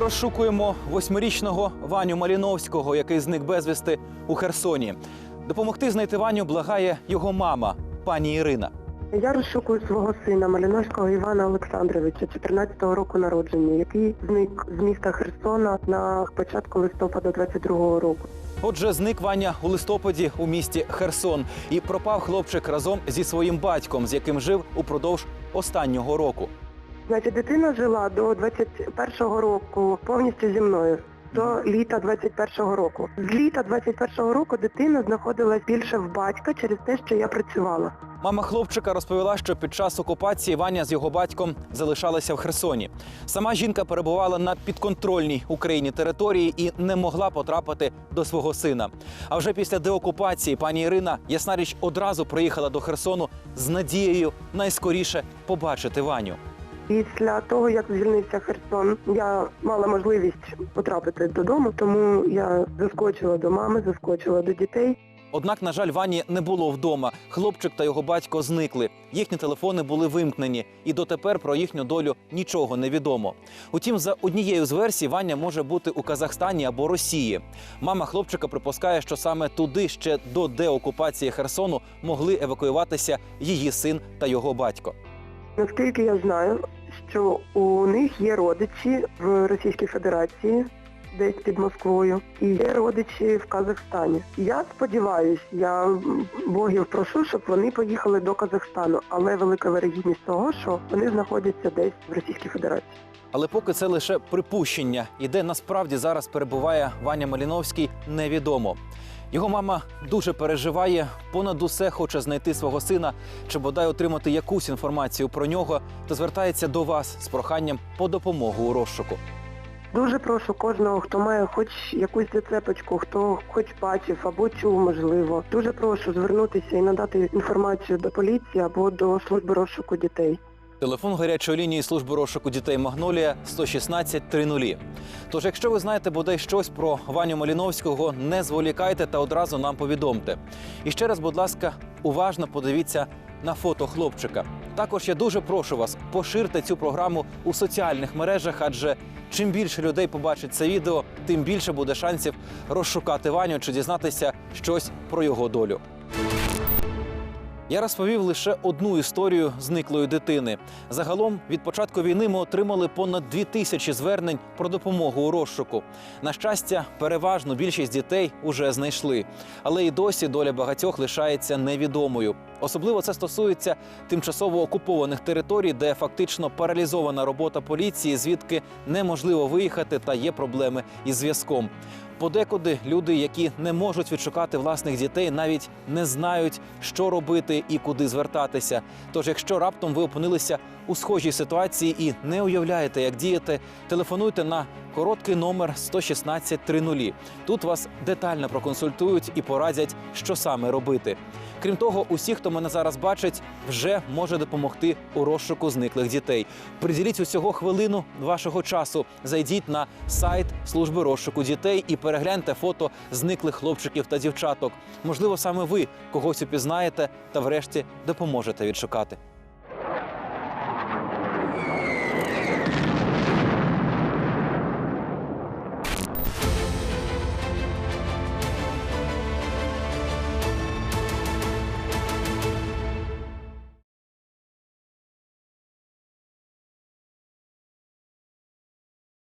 розшукуємо восьмирічного Ваню Маліновського, який зник безвісти у Херсоні. Допомогти знайти Ваню благає його мама, пані Ірина. Я розшукую свого сина Маліновського Івана Олександровича, 14-го року народження, який зник з міста Херсона на початку листопада 22-го року. Отже, зник Ваня у листопаді у місті Херсон і пропав хлопчик разом зі своїм батьком, з яким жив упродовж останнього року. Значить, дитина жила до 21-го року повністю зі мною. До літа 21-го року. З літа 21-го року дитина знаходилась більше в батька через те, що я працювала. Мама хлопчика розповіла, що під час окупації Ваня з його батьком залишалися в Херсоні. Сама жінка перебувала на підконтрольній Україні території і не могла потрапити до свого сина. А вже після деокупації пані Ірина ясна річ одразу приїхала до Херсону з надією найскоріше побачити Ваню. Після того, як звільнився Херсон, я мала можливість потрапити додому, тому я заскочила до мами, заскочила до дітей. Однак, на жаль, Вані не було вдома. Хлопчик та його батько зникли. Їхні телефони були вимкнені, і дотепер про їхню долю нічого не відомо. Утім, за однією з версій Ваня може бути у Казахстані або Росії. Мама хлопчика припускає, що саме туди ще до деокупації Херсону могли евакуюватися її син та його батько. Наскільки я знаю, що у них є родичі в Російській Федерації, десь під Москвою, і є родичі в Казахстані. Я сподіваюся, я богів прошу, щоб вони поїхали до Казахстану, але велика вирогідність того, що вони знаходяться десь в Російській Федерації. Але поки це лише припущення, і де насправді зараз перебуває Ваня Маліновський, невідомо. Його мама дуже переживає, понад усе хоче знайти свого сина чи бодай отримати якусь інформацію про нього, та звертається до вас з проханням по допомогу у розшуку. Дуже прошу кожного, хто має хоч якусь зацепочку, хто хоч бачив або чув, можливо. Дуже прошу звернутися і надати інформацію до поліції або до служби розшуку дітей. Телефон гарячої лінії служби розшуку дітей Магнолія 116 30. Тож, якщо ви знаєте бодай щось про Ваню Маліновського, не зволікайте та одразу нам повідомте. І ще раз, будь ласка, уважно подивіться на фото хлопчика. Також я дуже прошу вас, поширте цю програму у соціальних мережах, адже чим більше людей побачить це відео, тим більше буде шансів розшукати Ваню чи дізнатися щось про його долю. Я розповів лише одну історію зниклої дитини. Загалом від початку війни ми отримали понад дві тисячі звернень про допомогу у розшуку. На щастя, переважно більшість дітей уже знайшли, але і досі доля багатьох лишається невідомою. Особливо це стосується тимчасово окупованих територій, де фактично паралізована робота поліції, звідки неможливо виїхати та є проблеми із зв'язком. Подекуди люди, які не можуть відшукати власних дітей, навіть не знають, що робити і куди звертатися. Тож, якщо раптом ви опинилися у схожій ситуації і не уявляєте, як діяти, телефонуйте на короткий номер 116 30. Тут вас детально проконсультують і порадять, що саме робити. Крім того, усі, хто мене зараз бачить, вже може допомогти у розшуку зниклих дітей. Приділіть усього хвилину вашого часу. Зайдіть на сайт служби розшуку дітей і перегляньте фото зниклих хлопчиків та дівчаток. Можливо, саме ви когось упізнаєте та врешті допоможете відшукати.